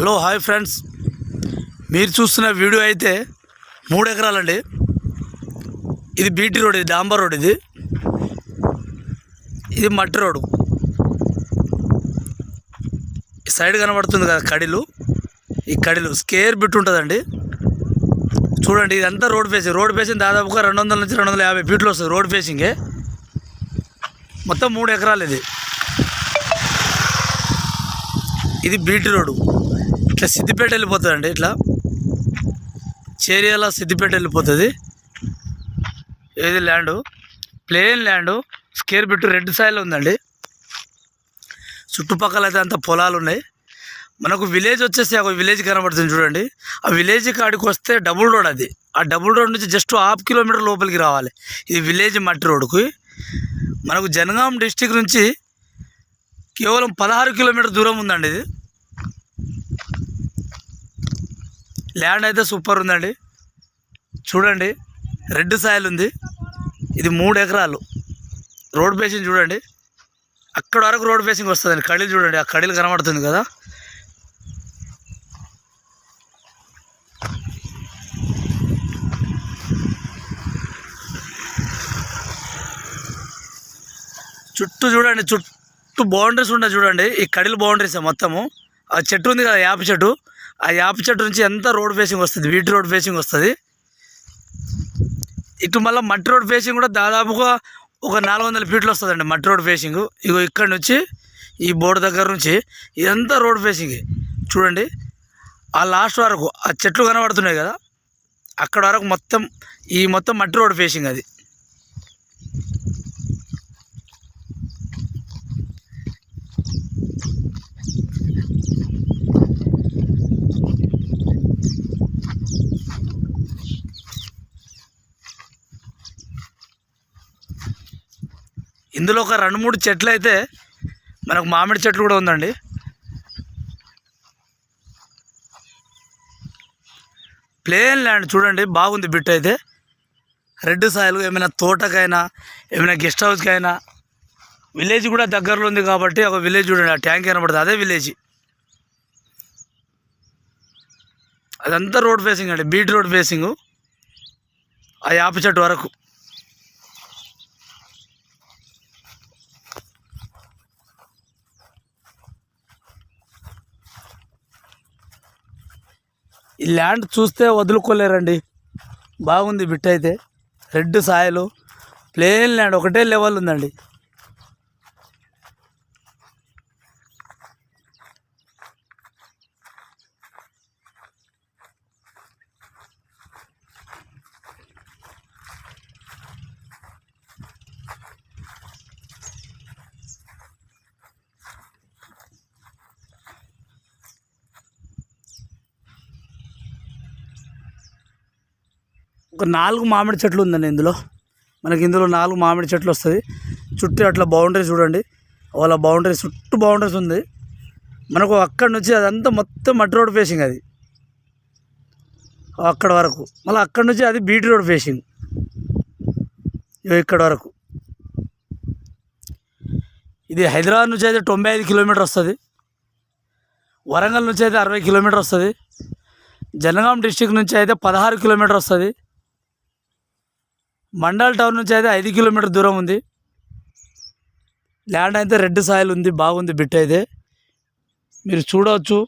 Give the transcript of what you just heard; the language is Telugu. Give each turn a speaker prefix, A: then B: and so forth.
A: Hello hi friends. మీరు చూస్తున్న వీడియో అయితే మూడు ఎకరాలండి. ఇది బీటీ రోడ్ ఇది డాంబర్ రోడ్ ఇది. ఇది మట్టి రోడ్. ఈ సైడ్ కనబడుతుంది కదా కడిలు. ఈ కడిలు స్కేర్ బిట్ ఉంటుందండి. చూడండి ఇదంతా రోడ్ ఫేసింగ్. రోడ్ ఫేసింగ్ దాదాపుగా రెండు వందల నుంచి రెండు వందల యాభై ఫీట్లు వస్తుంది రోడ్ ఫేసింగే. మొత్తం మూడు ఎకరాలు ఇది. ఇది బీటీ రోడ్డు ఇట్లా సిద్దిపేట వెళ్ళిపోతుందండి ఇట్లా. చేరియాల సిద్దిపేట వెళ్ళిపోతుంది. ఏది ల్యాండ్? Plain land. స్కేర్ బిట్టు రెడ్ సాయిల్ ఉందండి. చుట్టుపక్కల అయితే అంత పొలాలు ఉన్నాయి. మనకు విలేజ్ వచ్చేసి ఒక విలేజ్ కనబడుతుంది చూడండి. ఆ విలేజ్ కాడికి వస్తే డబుల్ రోడ్ అది. ఆ డబుల్ రోడ్ నుంచి జస్ట్ హాఫ్ కిలోమీటర్ లోపలికి రావాలి. ఇది విలేజ్ మట్టి రోడ్డుకి. మనకు జనగాం డిస్టిక్ నుంచి కేవలం పదహారు కిలోమీటర్ దూరం ఉందండి ఇది. ల్యాండ్ అయితే సూపర్ ఉందండి. చూడండి రెడ్ సాయిల్ ఉంది. ఇది మూడు ఎకరాలు. రోడ్ బేసింగ్ చూడండి. అక్కడ వరకు రోడ్ బేసింగ్ వస్తుందండి. కడీలు చూడండి ఆ కడీలు కనబడుతుంది కదా. చుట్టూ చూడండి చుట్టూ బౌండరీస్ ఉన్నాయి చూడండి. ఈ కడీలు బౌండరీస్ మొత్తము. ఆ చెట్టు ఉంది కదా యాప చెట్టు. ఆ యాప చెట్టు నుంచి ఎంత రోడ్ ఫేసింగ్ వస్తుంది? వీటి రోడ్ ఫేసింగ్ వస్తుంది. ఇటు మళ్ళీ మట్టి రోడ్ ఫేసింగ్ కూడా దాదాపుగా ఒక నాలుగు వందల ఫీట్లు వస్తుందండి మట్టి రోడ్ ఫేసింగ్ ఇగో ఇక్కడ నుంచి ఈ బోర్డు దగ్గర నుంచి ఇదంతా రోడ్ ఫేసింగ్ చూడండి ఆ లాస్ట్ వరకు ఆ చెట్లు కనబడుతున్నాయి కదా? అక్కడ వరకు మొత్తం ఈ మొత్తం మట్టి రోడ్ ఫేసింగ్ అది. ఇందులో ఒక రెండు మూడు చెట్లు అయితే మనకు మామిడి చెట్లు కూడా ఉందండి. ప్లేన్ ల్యాండ్ చూడండి బాగుంది బిట్ అయితే. రెడ్ సాయిల్ ఏమైనా తోటకైనా ఏమైనా గెస్ట్ హౌస్కైనా విలేజ్ కూడా దగ్గరలో ఉంది కాబట్టి ఒక విలేజ్ చూడండి ఆ ట్యాంక్ కనబడుతుంది అదే విలేజ్. అదంతా రోడ్ ఫేసింగ్ అండి బీట్ రోడ్ ఫేసింగ్. ఆ యాప చెట్టు వరకు. ల్యాండ్ చూస్తే వదులుకోలేరండి. బాగుంది బిట్ అయితే. రెడ్ సాయలు. Plain land. ఒకటే లెవెల్ ఉందండి. ఒక నాలుగు మామిడి చెట్లు ఉందండి ఇందులో. మనకి ఇందులో నాలుగు మామిడి చెట్లు వస్తుంది చుట్టూ అట్లా బౌండరీ చూడండి. వాళ్ళ బౌండరీ చుట్టూ బౌండరీస్ ఉంది. మనకు అక్కడి నుంచి అదంతా మొత్తం మట్టి రోడ్ ఫేసింగ్ అది. అక్కడ వరకు. మళ్ళీ అక్కడి నుంచి అది బీటీ రోడ్ ఫేసింగ్ ఇక్కడ వరకు. ఇది హైదరాబాద్ నుంచి అయితే తొంభై ఐదు కిలోమీటర్ వస్తుంది. వరంగల్ నుంచి అయితే అరవై కిలోమీటర్ వస్తుంది. జనగాం డిస్టిక్ నుంచి అయితే పదహారు కిలోమీటర్ వస్తుంది. మండల్ టౌన్ నుంచి అయితే ఐదు కిలోమీటర్ దూరం ఉంది. ల్యాండ్ అయితే రెడ్ సాయిల్ ఉంది బాగుంది బిట్ అయితే. మీరు చూడవచ్చు.